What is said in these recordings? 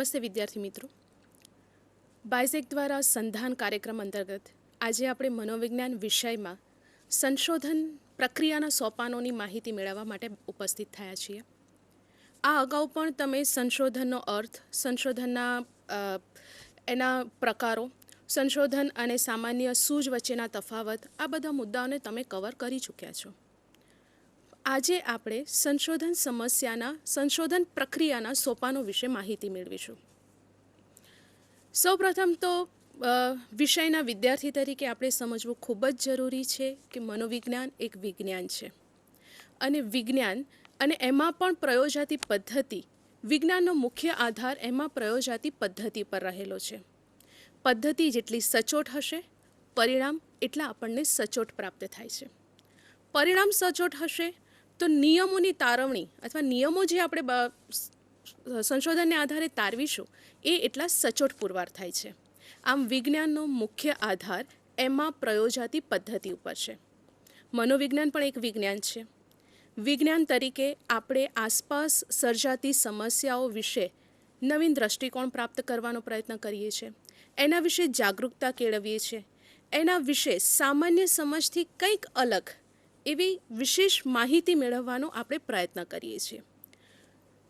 નમસ્તે વિદ્યાર્થી મિત્રો. બાયઝેક દ્વારા સંધાન કાર્યક્રમ અંતર્ગત આજે આપણે મનોવિજ્ઞાન વિષયમાં સંશોધન પ્રક્રિયાના સોપાનોની માહિતી મેળવવા માટે ઉપસ્થિત થયા છીએ. આ અગાઉ પણ તમે સંશોધનનો અર્થ, સંશોધનના એના પ્રકારો, સંશોધન અને સામાન્ય સૂઝ વચ્ચેના તફાવત, આ બધા મુદ્દાઓને તમે કવર કરી ચૂક્યા છો. આજે આપણે સંશોધન સમસ્યાના, સંશોધન પ્રક્રિયાના સોપાનો વિશે માહિતી મેળવીશું. સૌપ્રથમ તો વિષયના વિદ્યાર્થી તરીકે આપણે સમજવું ખૂબ જ જરૂરી છે કે મનોવિજ્ઞાન એક વિજ્ઞાન છે. અને વિજ્ઞાન અને એમાં પણ પ્રયોજાતી પદ્ધતિ, વિજ્ઞાનનો મુખ્ય આધાર એમાં પ્રયોજાતી પદ્ધતિ પર રહેલો છે. પદ્ધતિ જેટલી સચોટ હશે, પરિણામ એટલા આપણને સચોટ પ્રાપ્ત થાય છે. પરિણામ સચોટ હશે તો નિયમોની તારવણી અથવા નિયમો જે આપણે સંશોધનને આધારે તારવીશું, એ એટલા સચોટ પુરવાર થાય છે. આમ વિજ્ઞાનનો મુખ્ય આધાર એમાં પ્રયોજાતી પદ્ધતિ ઉપર છે. મનોવિજ્ઞાન પણ એક વિજ્ઞાન છે. વિજ્ઞાન તરીકે આપણે આસપાસ સર્જાતી સમસ્યાઓ વિશે નવીન દ્રષ્ટિકોણ પ્રાપ્ત કરવાનો પ્રયત્ન કરીએ છીએ એના વિશે જાગૃતતા કેળવીએ છીએ એના વિશે સામાન્ય સમજથી કંઈક અલગ એવી વિશેષ માહિતી મેળવવાનો આપણે પ્રયત્ન કરીએ છીએ.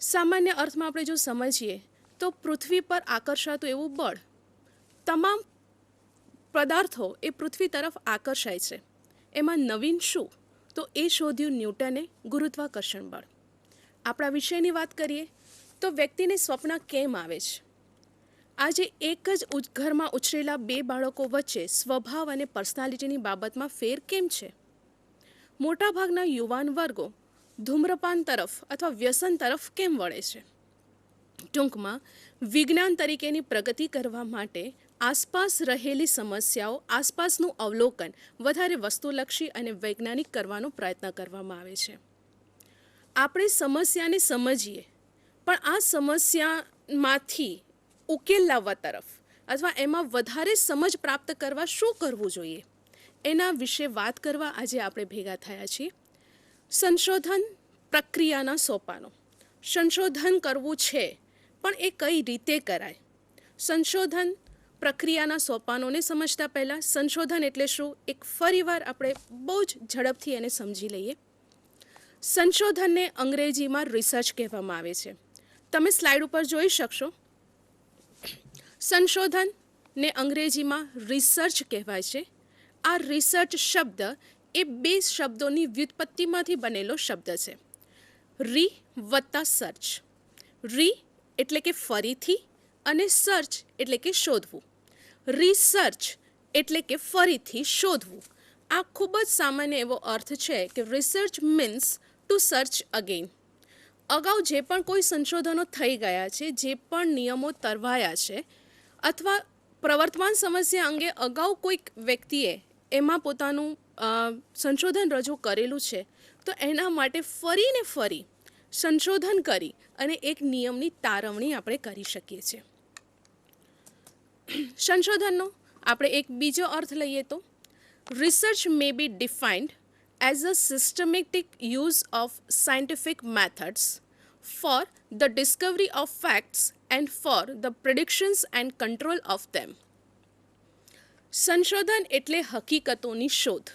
સામાન્ય અર્થમાં આપણે જો સમજીએ, તો પૃથ્વી પર આકર્ષાતું એવું બળ, તમામ પદાર્થો એ પૃથ્વી તરફ આકર્ષાય છે. એમાં નવીન શું? તો એ શોધ્યું ન્યૂટને ગુરુત્વાકર્ષણ બળ. આપણા વિષયની વાત કરીએ, તો વ્યક્તિને સ્વપ્ન કેમ આવે છે? આજે એક જ ઘરમાં ઉછરેલા બે બાળકો વચ્ચે સ્વભાવ અને પર્સનાલિટીની બાબતમાં ફેર કેમ છે? મોટાભાગના યુવાન વર્ગો ધૂમ્રપાન તરફ અથવા વ્યસન તરફ કેમ વળે છે? ટૂંકમાં, વિજ્ઞાન તરીકેની પ્રગતિ કરવા માટે આસપાસ રહેલી સમસ્યાઓ, આસપાસનું અવલોકન વધારે વસ્તુલક્ષી અને વૈજ્ઞાનિક કરવાનો પ્રયત્ન કરવામાં આવે છે. આપણે સમસ્યાને સમજીએ, પણ આ સમસ્યામાંથી ઉકેલ લાવવા તરફ અથવા એમાં વધારે સમજ પ્રાપ્ત કરવા શું કરવું જોઈએ? એના વિશે વાત કરવા આજે આપણે ભેગા થયા છીએ. સંશોધન પ્રક્રિયાના સોપાનો. સંશોધન કરવું છે, પણ એ કઈ રીતે કરાય? સંશોધન પ્રક્રિયાના સોપાનોને સમજતા પહેલાં, સંશોધન એટલે શું? એક ફરીવાર આપણે બહુ જ ઝડપથી એને સમજી લઈએ. સંશોધનને અંગ્રેજીમાં રિસર્ચ કહેવામાં આવે છે. તમે સ્લાઇડ ઉપર જોઈ શકશો. સંશોધન ને અંગ્રેજીમાં રિસર્ચ કહેવાય છે. આ રિસર્ચ શબ્દ એ બે શબ્દોની વ્યુત્પત્તિમાંથી બનેલો શબ્દ છે. રી વત્તા સર્ચ. રી એટલે કે ફરીથી અને સર્ચ એટલે કે શોધવું. રિસર્ચ એટલે કે ફરીથી શોધવું. આ ખૂબ જ સામાન્ય એવો અર્થ છે કે research means to search again અગાઉ જે પણ કોઈ સંશોધનો થઈ ગયા છે, જે પણ નિયમો તરવાયા છે, અથવા પ્રવર્તમાન સમસ્યા અંગે અગાઉ કોઈક વ્યક્તિએ એમાં પોતાનું સંશોધન રજૂ કરેલું છે. તો એના માટે ફરીને ફરી સંશોધન કરી અને એક નિયમની તારવણી આપણે કરી શકીએ છીએ. સંશોધનનો આપણે એક બીજો અર્થ લઈએ તો research may be defined as a systematic use of scientific methods for the discovery of facts and for the predictions and control of them સંશોધન એટલે હકીકતોની શોધ.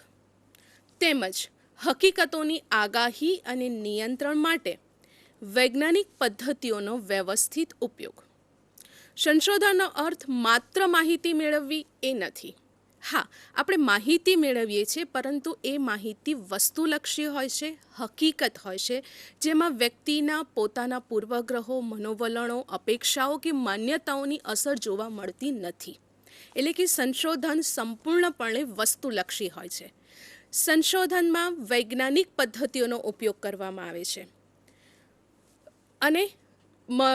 તેમજ હકીકતોની આગાહી અને નિયંત્રણ માટે વૈજ્ઞાનિક પદ્ધતિઓનો વ્યવસ્થિત ઉપયોગ. સંશોધનનો અર્થ માત્ર માહિતી મેળવવી એ નથી. હા, આપણે માહિતી મેળવીએ છીએ, પરંતુ એ માહિતી વસ્તુલક્ષી હોય છે, હકીકત હોય છે, જેમાં વ્યક્તિના પોતાના પૂર્વગ્રહો, મનોવલણો, અપેક્ષાઓ કે માન્યતાઓની અસર જોવા મળતી નથી. એટલે કે સંશોધન સંપૂર્ણપણે વસ્તુલક્ષી હોય છે. સંશોધનમાં વૈજ્ઞાનિક પદ્ધતિઓનો ઉપયોગ કરવામાં આવે છે. અને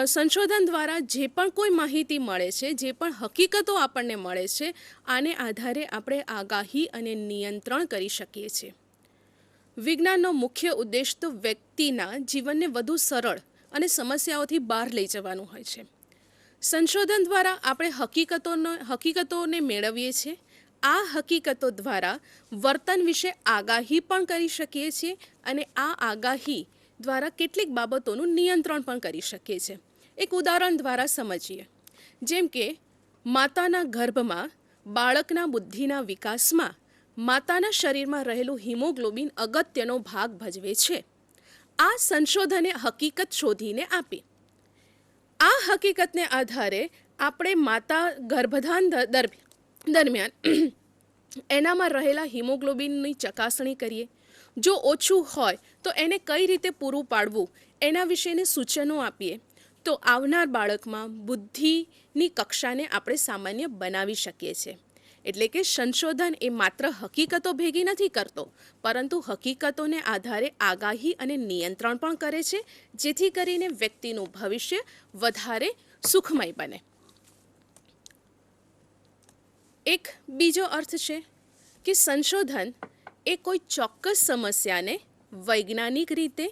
સંશોધન દ્વારા જે પણ કોઈ માહિતી મળે છે, જે પણ હકીકતો આપણને મળે છે, આને આધારે આપણે આગાહી અને નિયંત્રણ કરી શકીએ છીએ. વિજ્ઞાનનો મુખ્ય ઉદ્દેશ તો વ્યક્તિના જીવનને વધુ સરળ અને સમસ્યાઓથી બહાર લઈ જવાનું હોય છે. સંશોધન દ્વારા આપણે હકીકતોનો હકીકતોને મેળવીએ છીએ. આ હકીકતો દ્વારા વર્તન વિશે આગાહી પણ કરી શકીએ છીએ અને આ આગાહી દ્વારા કેટલીક બાબતોનું નિયંત્રણ પણ કરી શકીએ છીએ. એક ઉદાહરણ દ્વારા સમજીએ. જેમ કે, માતાના ગર્ભમાં બાળકના બુદ્ધિના વિકાસમાં માતાના શરીરમાં રહેલું હિમોગ્લોબિન અગત્યનો ભાગ ભજવે છે. આ સંશોધને હકીકત શોધીને આપી. આ હકીકતને આધારે આપણે માતા ગર્ભધાન દરમિયાન એનામાં રહેલા હિમોગ્લોબિનની ચકાસણી કરીએ. જો ઓછું હોય તો એને કઈ રીતે પૂરું પાડવું, એના વિશેને સૂચનો આપીએ. તો આવનાર બાળકમાં બુદ્ધિની કક્ષાને આપણે સામાન્ય બનાવી શકીએ છીએ. એટલે કે સંશોધન એ માત્ર હકીકતો ભેગી નથી કરતો, પરંતુ હકીકતોને આધારે આગાહી અને નિયંત્રણ પણ કરે છે, જેથી કરીને વ્યક્તિનું ભવિષ્ય વધારે સુખમય બને. એક બીજો અર્થ છે કે સંશોધન એ કોઈ ચોક્કસ સમસ્યાને વૈજ્ઞાનિક રીતે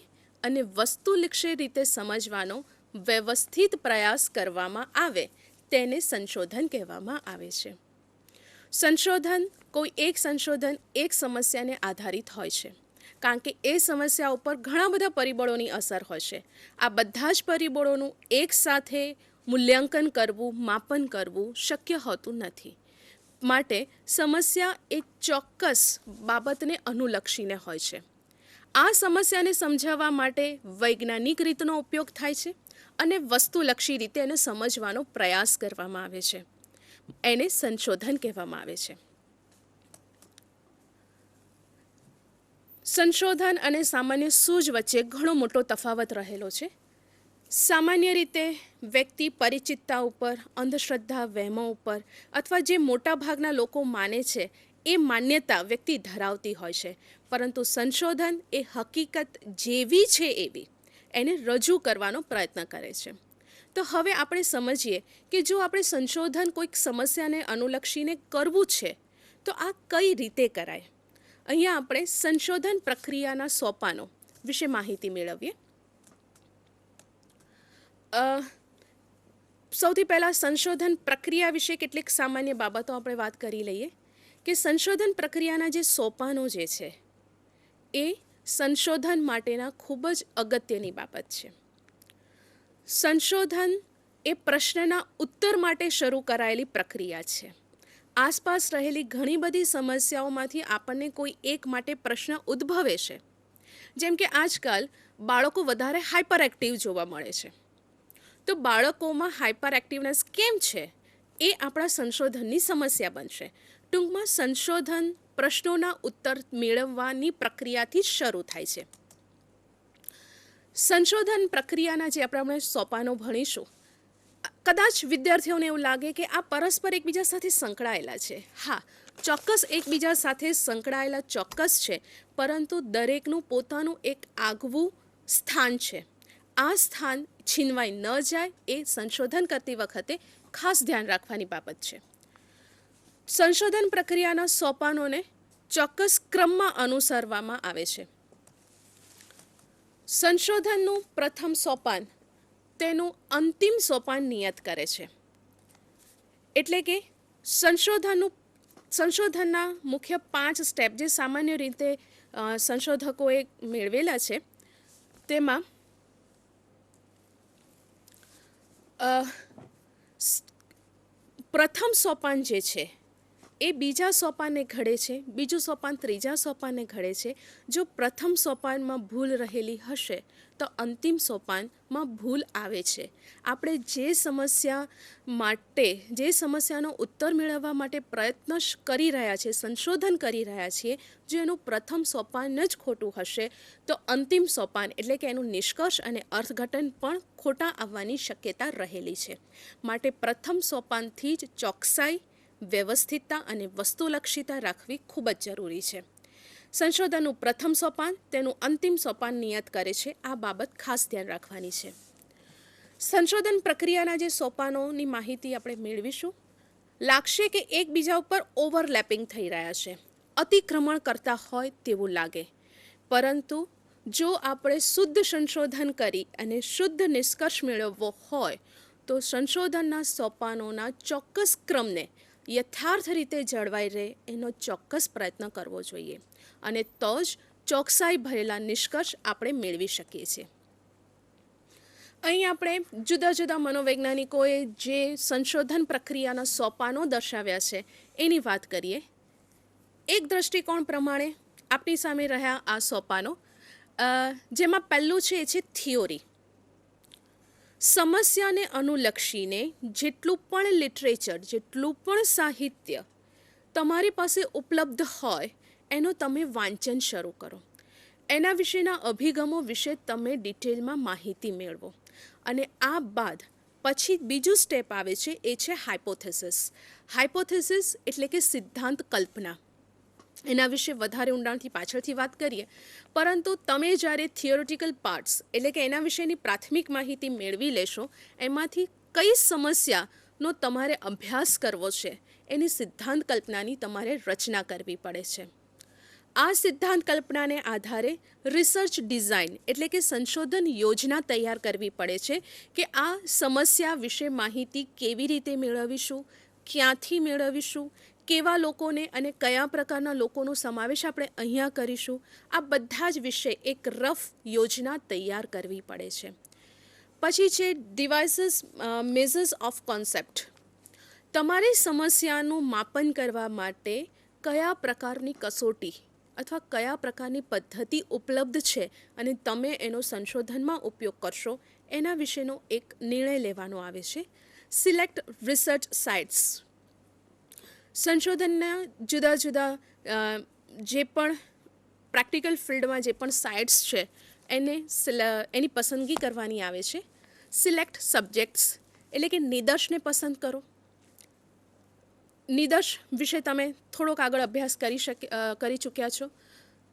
અને વસ્તુલક્ષી રીતે સમજવાનો વ્યવસ્થિત પ્રયાસ કરવામાં આવે, તેને સંશોધન કહેવામાં આવે છે. સંશોધન, કોઈ એક સંશોધન, એક સમસ્યાને આધારિત હોય છે. કારણ કે એ સમસ્યા ઉપર ઘણા બધા પરિબળોની અસર હોય છે. આ બધા જ પરિબળોનું એકસાથે મૂલ્યાંકન કરવું, માપન કરવું શક્ય હોતું નથી. માટે સમસ્યા એક ચોક્કસ બાબતને અનુલક્ષીને હોય છે. આ સમસ્યાને સમજાવવા માટે વૈજ્ઞાનિક રીતનો ઉપયોગ થાય છે અને વસ્તુલક્ષી રીતે એને સમજવાનો પ્રયાસ કરવામાં આવે છે. એને સંશોધન કહેવામાં આવે છે. સંશોધન અને સામાન્ય સૂઝ વચ્ચે ઘણો મોટો તફાવત રહેલો છે. સામાન્ય રીતે વ્યક્તિ પરિચિતતા ઉપર, અંધશ્રદ્ધા, વહેમો ઉપર અથવા જે મોટા ભાગના લોકો માને છે, એ માન્યતા વ્યક્તિ ધરાવતી હોય છે. પરંતુ સંશોધન એ હકીકત જેવી છે એવી, એને રજૂ કરવાનો પ્રયત્ન કરે છે. તો હવે આપણે સમજીએ કે જો આપણે સંશોધન કોઈક સમસ્યાને અનુલક્ષીને કરવું છે, તો આ કઈ રીતે કરાય? અહીંયા આપણે સંશોધન પ્રક્રિયાના સોપાનો વિશે માહિતી મેળવીએ. સૌથી પહેલાં સંશોધન પ્રક્રિયા વિશે કેટલીક સામાન્ય બાબતો આપણે વાત કરી લઈએ કે સંશોધન પ્રક્રિયાના જે સોપાનો જે છે, એ સંશોધન માટેના ખૂબ જ અગત્યની બાબત છે. સંશોધન એ પ્રશ્નના ઉત્તર માટે શરૂ કરાયેલી પ્રક્રિયા છે. આસપાસ રહેલી ઘણી બધી સમસ્યાઓમાંથી આપણને કોઈ એક માટે પ્રશ્ન ઉદ્ભવે છે. જેમ કે આજકાલ બાળકો વધારે હાઇપર એક્ટિવ જોવા મળે છે. તો બાળકોમાં હાઇપર એક્ટિવનેસ કેમ છે? એ આપણા સંશોધનની સમસ્યા બનશે. ટૂંકમાં સંશોધન પ્રશ્નોના ઉત્તર મેળવવાની પ્રક્રિયાથી શરૂ થાય છે. સંશોધન પ્રક્રિયાના જે આપણે સોપાનો ભણીશું, કદાચ વિદ્યાર્થીઓને એવું લાગે કે આ પરસ્પર એકબીજા સાથે સંકળાયેલા છે. હા, ચોક્કસ એકબીજા સાથે સંકળાયેલા ચોક્કસ છે, પરંતુ દરેકનું પોતાનું એક આગવું સ્થાન છે. આ સ્થાન છીનવાઈ ન જાય એ સંશોધન કરતી વખતે ખાસ ધ્યાન રાખવાની બાબત છે. સંશોધન પ્રક્રિયાના સોપાનોને ચોક્કસ ક્રમમાં અનુસરવામાં આવે છે. સંશોધનનું પ્રથમ સોપાન તેનું અંતિમ સોપાન નિયત કરે છે. એટલે કે સંશોધનનું સંશોધનના મુખ્ય પાંચ સ્ટેપ જે સામાન્ય રીતે સંશોધકોએ મેળવેલા છે, તેમાં પ્રથમ સોપાન જે છે એ બીજા સોપાને ઘડે છે, બીજું સોપાન ત્રીજા સોપાને ઘડે છે. જો પ્રથમ સોપાનમાં ભૂલ રહેલી હશે, તો અંતિમ સોપાનમાં ભૂલ આવે છે. આપણે જે સમસ્યા માટે, જે સમસ્યાનો ઉત્તર મેળવવા માટે પ્રયત્ન કરી રહ્યા છે સંશોધન કરી રહ્યા છીએ, જો એનું પ્રથમ સોપાન જ ખોટું હશે, તો અંતિમ સોપાન એટલે કે એનું નિષ્કર્ષ અને અર્થઘટન પણ ખોટા આવવાની શક્યતા રહેલી છે. માટે પ્રથમ સોપાનથી જ ચોકસાઈ વ્યવસ્થિતતા અને વસ્તુલક્ષિતા રાખવી ખૂબ જ જરૂરી છે. સંશોધનનું પ્રથમ સોપાન તેનું અંતિમ સોપાન નિયત કરે છે, આ બાબત ખાસ ધ્યાન રાખવાની છે. સંશોધન પ્રક્રિયાના જે સોપાનોની માહિતી આપણે મેળવીશું, લાગશે કે એકબીજા ઉપર ઓવરલેપિંગ થઈ રહ્યા છે. અતિક્રમણ કરતા હોય તેવું લાગે. પરંતુ જો આપણે શુદ્ધ સંશોધન કરી અને શુદ્ધ નિષ્કર્ષ મેળવવો હોય, તો સંશોધનના સોપાનોના ચોક્કસ ક્રમને યથાર્થ રીતે જળવાઈ રહે એનો ચોક્કસ પ્રયત્ન કરવો જોઈએ અને તો જ ચોકસાઈ ભરેલા નિષ્કર્ષ આપણે મેળવી શકીએ છીએ. અહીં આપણે જુદા જુદા મનોવૈજ્ઞાનિકોએ જે સંશોધન પ્રક્રિયાના સોપાનો દર્શાવ્યા છે એની વાત કરીએ. એક દ્રષ્ટિકોણ પ્રમાણે આપણી સામે રહ્યા આ સોપાનો જેમાં પહેલું છે એ છે થિયોરી. સમસ્યાને અનુલક્ષીને જેટલું પણ લિટરેચર, જેટલું પણ સાહિત્ય તમારી પાસે ઉપલબ્ધ હોય, એનું તમે વાંચન શરૂ કરો. એના વિશેના અભિગમો વિશે તમે ડિટેલમાં માહિતી મેળવો. અને આ બાદ પછી બીજું સ્ટેપ આવે છે, એ છે હાઇપોથેસિસ હાઇપોથેસિસ એટલે કે સિદ્ધાંત કલ્પના. એના વિશે વધારે ઊંડાણથી પાછળથી વાત કરીએ. પરંતુ તમે જ્યારે થિયોરિટિકલ પાર્ટ્સ એટલે કે એના વિશેની પ્રાથમિક માહિતી મેળવી લેશો, એમાંથી કઈ સમસ્યાનો તમારે અભ્યાસ કરવો છે? એની સિદ્ધાંત કલ્પનાની તમારે રચના કરવી પડે છે. આ સિદ્ધાંત કલ્પનાને આધારે રિસર્ચ ડિઝાઇન એટલે કે સંશોધન યોજના તૈયાર કરવી પડે છે કે આ સમસ્યા વિશે માહિતી કેવી રીતે મેળવીશું, ક્યાંથી મેળવીશું કેવા લોકોને અને કયા પ્રકારના લોકોનો સમાવેશ આપણે અહીંયા કરીશું, આ બધા જ વિશે એક રફ યોજના તૈયાર કરવી પડે છે. પછી છે ડિવાઇસીસ મેઝર્સ ઓફ કોન્સેપ્ટ તમારી સમસ્યાનું માપન કરવા માટે કયા પ્રકારની કસોટી અથવા કયા પ્રકારની પદ્ધતિ ઉપલબ્ધ છે અને તમે એનો સંશોધનમાં ઉપયોગ કરશો, એના વિશેનો એક નિર્ણય લેવાનો આવે છે. સિલેક્ટ રિસર્ચ સાઇટ્સ સંશોધનના જુદા જુદા જે પણ પ્રેક્ટિકલ ફિલ્ડમાં જે પણ સાઇટ્સ છે, એને એની પસંદગી કરવાની આવે છે. સિલેક્ટ સબ્જેક્ટ્સ, એટલે કે નિદર્શને પસંદ કરો. નિદર્શ વિશે તમે થોડોક આગળ અભ્યાસ કરી શકે કરી ચૂક્યા છો.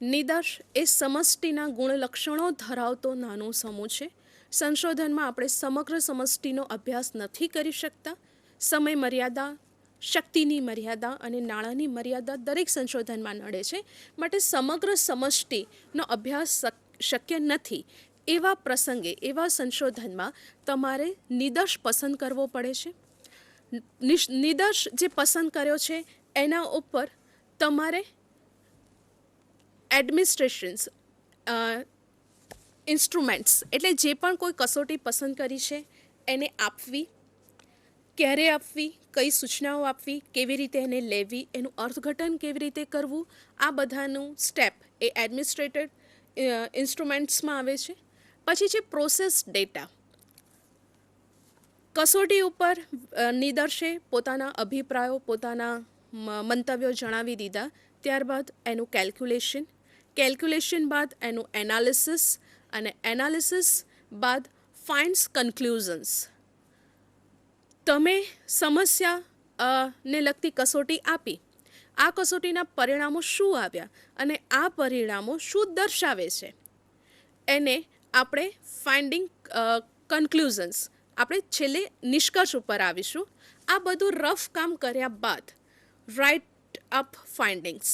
નિદર્શ એ સમષ્ટિના ગુણલક્ષણો ધરાવતો નાનો સમૂહ છે. સંશોધનમાં આપણે સમગ્ર સમષ્ટિનો અભ્યાસ નથી કરી શકતા. સમય મર્યાદા શક્તિની મર્યાદા અને નાણાંની મર્યાદા દરેક સંશોધનમાં નડે છે. માટે સમગ્ર સમષ્ટિનો અભ્યાસ શક- શક્ય નથી. એવા પ્રસંગે, એવા સંશોધનમાં તમારે નિદર્શ પસંદ કરવો પડે છે. નિદર્શ જે પસંદ કર્યો છે, એના ઉપર તમારે એડમિનિસ્ટ્રેશન્સ ઇન્સ્ટ્રુમેન્ટ્સ એટલે જે પણ કોઈ કસોટી પસંદ કરી છે, એને આપવી, ક્યારે આપવી કઈ સૂચનાઓ આપવી, કેવી રીતે એને લેવી, એનું અર્થઘટન કેવી રીતે કરવું, આ બધાનું સ્ટેપ એ એડમિનિસ્ટ્રેટેડ ઇન્સ્ટ્રુમેન્ટ્સમાં આવે છે. પછી છે પ્રોસેસ ડેટા કસોટી ઉપર નિદર્શે, પોતાના અભિપ્રાયો, પોતાના મંતવ્યો જણાવી દીધા, ત્યારબાદ એનું કેલ્ક્યુલેશન કેલ્ક્યુલેશન બાદ એનું એનાલિસિસ અને એનાલિસિસ બાદ ફાઇન્ડ્સ કન્ક્લુઝન્સ તમે સમસ્યા ને લગતી કસોટી આપી. આ કસોટીના પરિણામો શું આવ્યા અને આ પરિણામો શું દર્શાવે છે? એને આપણે ફાઇન્ડિંગ કન્ક્લુઝન્સ આપણે છેલ્લે નિષ્કર્ષ ઉપર આવીશું. આ બધું રફ કામ કર્યા બાદ રાઇટ અપ ફાઇન્ડિંગ્સ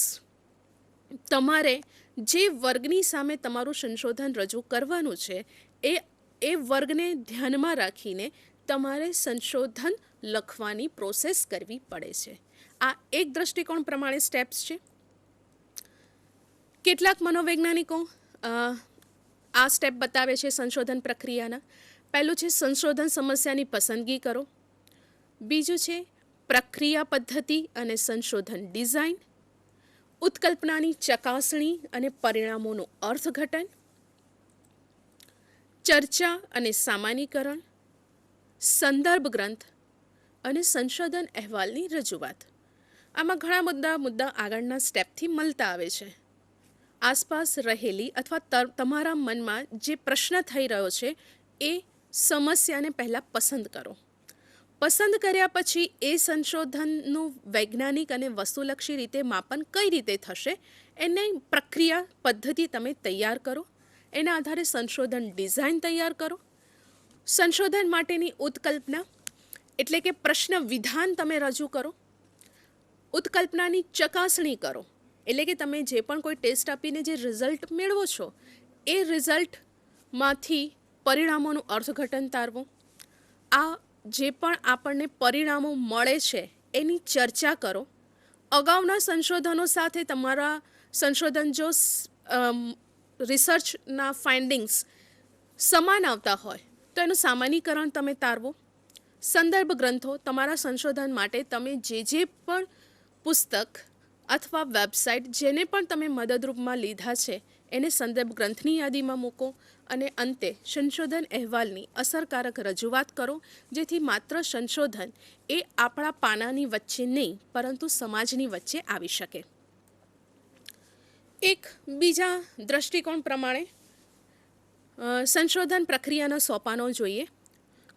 તમારે જે વર્ગની સામે તમારું સંશોધન રજૂ કરવાનું છે, એ એ વર્ગને ધ્યાનમાં રાખીને તમારે સંશોધન લખવાની પ્રોસેસ કરવી પડે છે. આ એક દ્રષ્ટિકોણ પ્રમાણે સ્ટેપ્સ છે. કેટલાક મનોવૈજ્ઞાનિકો આ સ્ટેપ બતાવે છે સંશોધન પ્રક્રિયાના. પહેલું છે સંશોધન સમસ્યાની પસંદગી કરો. બીજું છે પ્રક્રિયા પદ્ધતિ અને સંશોધન ડિઝાઇન ઉત્કલ્પનાની ચકાસણી અને પરિણામોનું અર્થઘટન. ચર્ચા અને સામાન્યકરણ સંદર્ભ ગ્રંથ અને સંશોધન અહેવાલની રજૂઆત. આમાં ઘણા મુદ્દા મુદ્દા આગળના સ્ટેપથી મળતા આવે છે. આસપાસ રહેલી અથવા તમારા મનમાં જે પ્રશ્ન થઈ રહ્યો છે, એ સમસ્યાને પહેલાં પસંદ કરો. પસંદ કર્યા પછી એ સંશોધનનું વૈજ્ઞાનિક અને વસ્તુલક્ષી રીતે માપન કઈ રીતે થશે, એને પ્રક્રિયા, પદ્ધતિ તમે તૈયાર કરો. એના આધારે સંશોધન ડિઝાઇન તૈયાર કરો. સંશોધન માટેની ઉત્કલ્પના, એટલે કે પ્રશ્ન વિધાન તમે રજૂ કરો. ઉત્કલ્પનાની ચકાસણી કરો, એટલે કે તમે જે પણ કોઈ ટેસ્ટ આપીને જે રિઝલ્ટ મેળવો છો, એ રિઝલ્ટમાંથી પરિણામોનું અર્થઘટન તારવું. આ જે પણ આપણને પરિણામો મળે છે, એની ચર્ચા કરો. અગાઉના સંશોધનો સાથે તમારા સંશોધન જો રિસર્ચના ફાઇન્ડિંગ્સ સમાન આવતા હોય, તો એનું સામાન્યકરણ તમે તારવો. સંદર્ભ ગ્રંથો તમારા સંશોધન માટે તમે જે જે પણ પુસ્તક અથવા વેબસાઇટ જેને પણ તમે મદદરૂપમાં લીધા છે, એને સંદર્ભ ગ્રંથની યાદીમાં મૂકો અને અંતે સંશોધન અહેવાલની અસરકારક રજૂઆત કરો, જેથી માત્ર સંશોધન એ આપણા પાનાની વચ્ચે નહીં, પરંતુ સમાજની વચ્ચે આવી શકે. એક બીજા દ્રષ્ટિકોણ પ્રમાણે સંશોધન પ્રક્રિયાનો સોપાનો જોઈએ.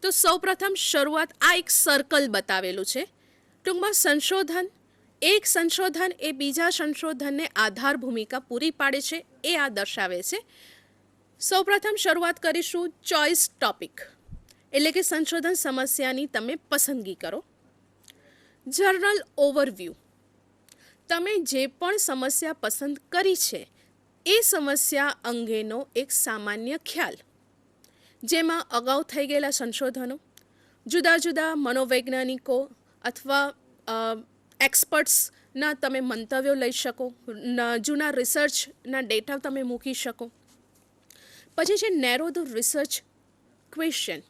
તો સૌપ્રથમ શરૂઆત આ એક સર્કલ બતાવેલું છે. ટૂંકમાં સંશોધન, એક સંશોધન એ બીજા સંશોધનને આધાર ભૂમિકા પૂરી પાડે છે એ આ દર્શાવે છે. સૌપ્રથમ શરૂઆત કરીશું ચોઇસ ટોપિક એટલે કે સંશોધન સમસ્યાની તમે પસંદગી કરો. જર્નલ ઓવરવ્યૂ તમે જે પણ સમસ્યા પસંદ કરી છે, એ સમસ્યા અંગેનો એક સામાન્ય ખ્યાલ. જેમાં અગાઉ થઈ ગયેલા સંશોધનો, જુદા જુદા મનોવૈજ્ઞાનિકો અથવા એક્સપર્ટ્સના તમે મંતવ્યો લઈ શકો જૂના રિસર્ચના ડેટા તમે મૂકી શકો. પછી છે નેરો ધ રિસર્ચ ક્વેશ્ચન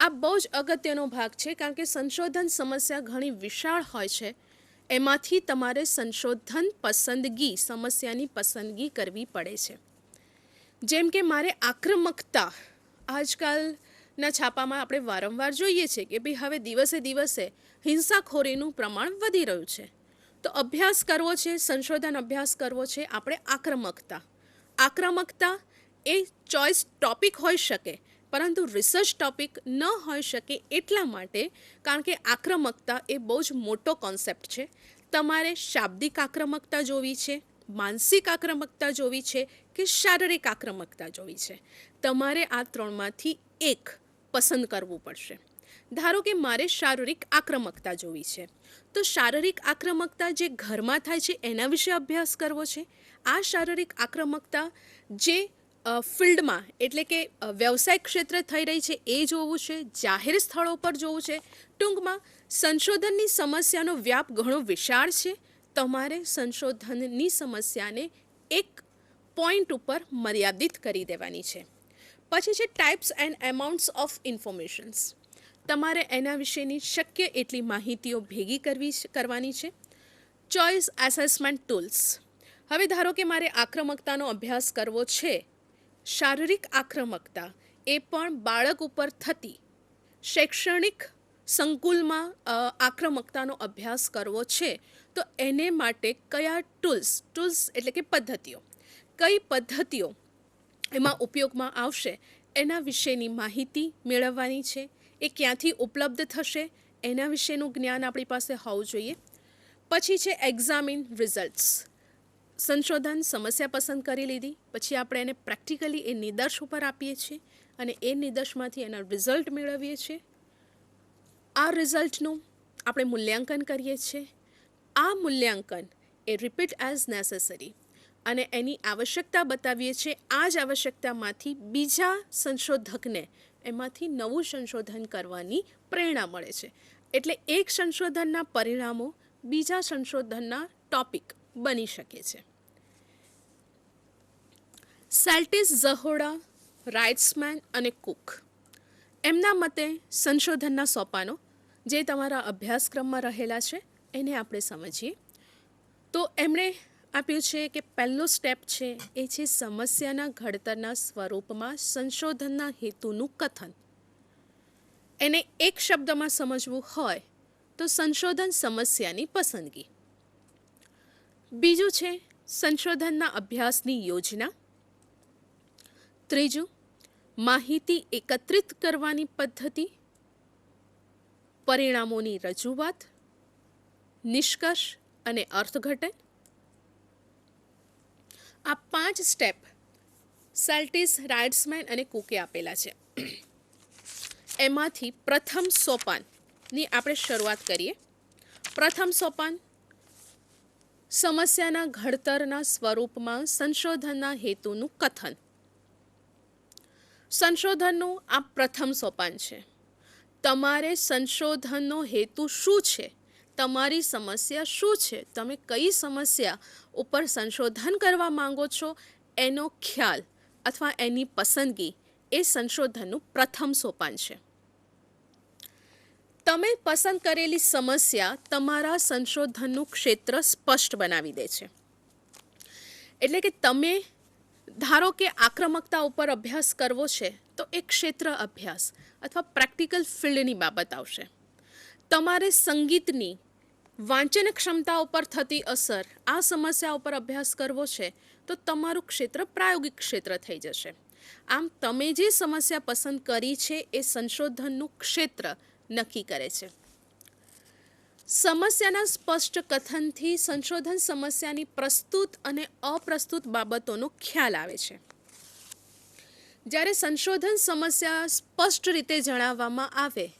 આ બહુ જ અગત્યનો ભાગ છે, કારણ કે સંશોધન સમસ્યા ઘણી વિશાળ હોય છે એમાંથી તમારે સંશોધન પસંદગી, સમસ્યાની પસંદગી કરવી પડે છે. જેમ કે મારે આક્રમકતા આજકાલના છાપામાં આપણે વારંવાર જોઈએ છે કે ભાઈ હવે દિવસે દિવસે હિંસાખોરીનું પ્રમાણ વધી રહ્યું છે. તો અભ્યાસ કરવો છે, સંશોધન અભ્યાસ કરવો છે, આપણે આક્રમકતા. આક્રમકતા એ ચોઇસ ટોપિક હોઈ શકે પરંતુ રિસર્ચ ટોપિક ન હોઈ શકે એટલા માટે કારણ કે આક્રમકતા એ બહુ જ મોટો કોન્સેપ્ટ છે. તમારે શાબ્દિક આક્રમકતા જોવી છે, માનસિક આક્રમકતા જોવી છે કે શારીરિક આક્રમકતા જોવી છે? તમારે આ ત્રણમાંથી એક પસંદ કરવું પડશે. ધારો કે મારે શારીરિક આક્રમકતા જોવી છે. તો શારીરિક આક્રમકતા જે ઘરમાં થાય છે, એના વિશે અભ્યાસ કરવો છે? આ શારીરિક આક્રમકતા જે ફિલ્ડમાં, એટલે કે વ્યવસાય ક્ષેત્રે થઈ રહી છે એ જોવું છે, જાહેર સ્થળો પર જોવું છે. ટૂંકમાં, સંશોધનની સમસ્યાનો વ્યાપ ઘણો વિશાળ છે. તમારે સંશોધનની સમસ્યાને એક પોઈન્ટ ઉપર મર્યાદિત કરી દેવાની છે. પછી છે types and amounts of informations તમારે એના વિશેની શક્ય એટલી માહિતીઓ ભેગી કરવી કરવાની છે. ચોઇસ એસેસમેન્ટ ટૂલ્સ હવે ધારો કે મારે આક્રમકતાનો અભ્યાસ કરવો છે શારીરિક આક્રમકતા એ પણ બાળક ઉપર થતી શૈક્ષણિક સંકુલમાં આક્રમકતાનો અભ્યાસ કરવો છે, તો એને માટે કયા ટૂલ્સ ટૂલ્સ એટલે કે પદ્ધતિઓ, કઈ પદ્ધતિઓ એમાં ઉપયોગમાં આવશે, એના વિશેની માહિતી મેળવવાની છે, એ ક્યાંથી ઉપલબ્ધ થશે, એના વિશેનું જ્ઞાન આપણી પાસે હોવું જોઈએ. પછી છે એક્ઝામિન રિઝલ્ટ્સ સંશોધન સમસ્યા પસંદ કરી લીધી. પછી આપણે એને પ્રેક્ટિકલી એ નિદર્શ ઉપર આપીએ છીએ અને એ નિદર્શમાંથી એના રિઝલ્ટ મેળવીએ છીએ. આ રિઝલ્ટનું આપણે મૂલ્યાંકન કરીએ છીએ. આ મૂલ્યાંકન એ રિપીટ એઝ નેસેસરી અને એની આવશ્યકતા બતાવીએ છીએ. આ જ આવશ્યકતામાંથી બીજા સંશોધકને એમાંથી નવું સંશોધન કરવાની પ્રેરણા મળે છે. એટલે એક સંશોધનના પરિણામો બીજા સંશોધનના ટોપિક બની શકે છે. સેલ્ટિસ ઝહોડા, રાઇટ્સમેન અને કુક. એમના મતે સંશોધનના સોપાનો, જે તમારા અભ્યાસક્રમમાં રહેલા છે, એને આપણે સમજીએ. તો એમણે આપ્યું છે કે પહેલો સ્ટેપ છે, એ છે સમસ્યાના ઘડતરના સ્વરૂપમાં સંશોધનના હેતુનું કથન. એને એક શબ્દમાં સમજવું હોય, તો સંશોધન સમસ્યાની પસંદગી. બીજું છે સંશોધનના અભ્યાસની યોજના ત્રીજું, માહિતી એકત્રિત કરવાની પદ્ધતિ, પરિણામોની રજૂઆત, નિષ્કર્ષ અને અર્થઘટન. આ પાંચ સ્ટેપ સેલ્ટિસ રાઇડ્સમેન અને કુકે આપેલા છે. એમાંથી પ્રથમ સોપાનની આપણે શરૂઆત કરીએ. પ્રથમ સોપાન, સમસ્યાના ઘડતરના સ્વરૂપમાં સંશોધનના હેતુનું કથન. સંશોધનનું આ પ્રથમ સોપાન છે. તમારે સંશોધનનો હેતુ શું છે? તમારી સમસ્યા શું છે? તમે કઈ સમસ્યા ઉપર સંશોધન કરવા માંગો છો? એનો ખ્યાલ અથવા એની પસંદગી એ સંશોધનનું પ્રથમ સોપાન છે. તમે પસંદ કરેલી સમસ્યા તમારા સંશોધનનું ક્ષેત્ર સ્પષ્ટ બનાવી દે છે. એટલે કે તમે ધારો કે આક્રમકતા ઉપર અભ્યાસ કરવો છે, તો એ ક્ષેત્ર અભ્યાસ અથવા પ્રેક્ટિકલ ફિલ્ડની બાબત આવશે. તમારે સંગીતની વાંચન ક્ષમતા ઉપર થતી અસર, આ સમસ્યા ઉપર અભ્યાસ કરવો છે, તો તમારું ક્ષેત્ર પ્રાયોગિક ક્ષેત્ર થઈ જશે. આમ તમે જે સમસ્યા પસંદ કરી છે, એ સંશોધનનું ક્ષેત્ર નક્કી કરે છે. સમસ્યાના સ્પષ્ટ કથનથી સંશોધન સમસ્યાની પ્રસ્તુત અને અપ્રસ્તુત બાબતોનો ખ્યાલ આવે છે. જ્યારે સંશોધન સમસ્યા સ્પષ્ટ રીતે જણાવવામાં આવે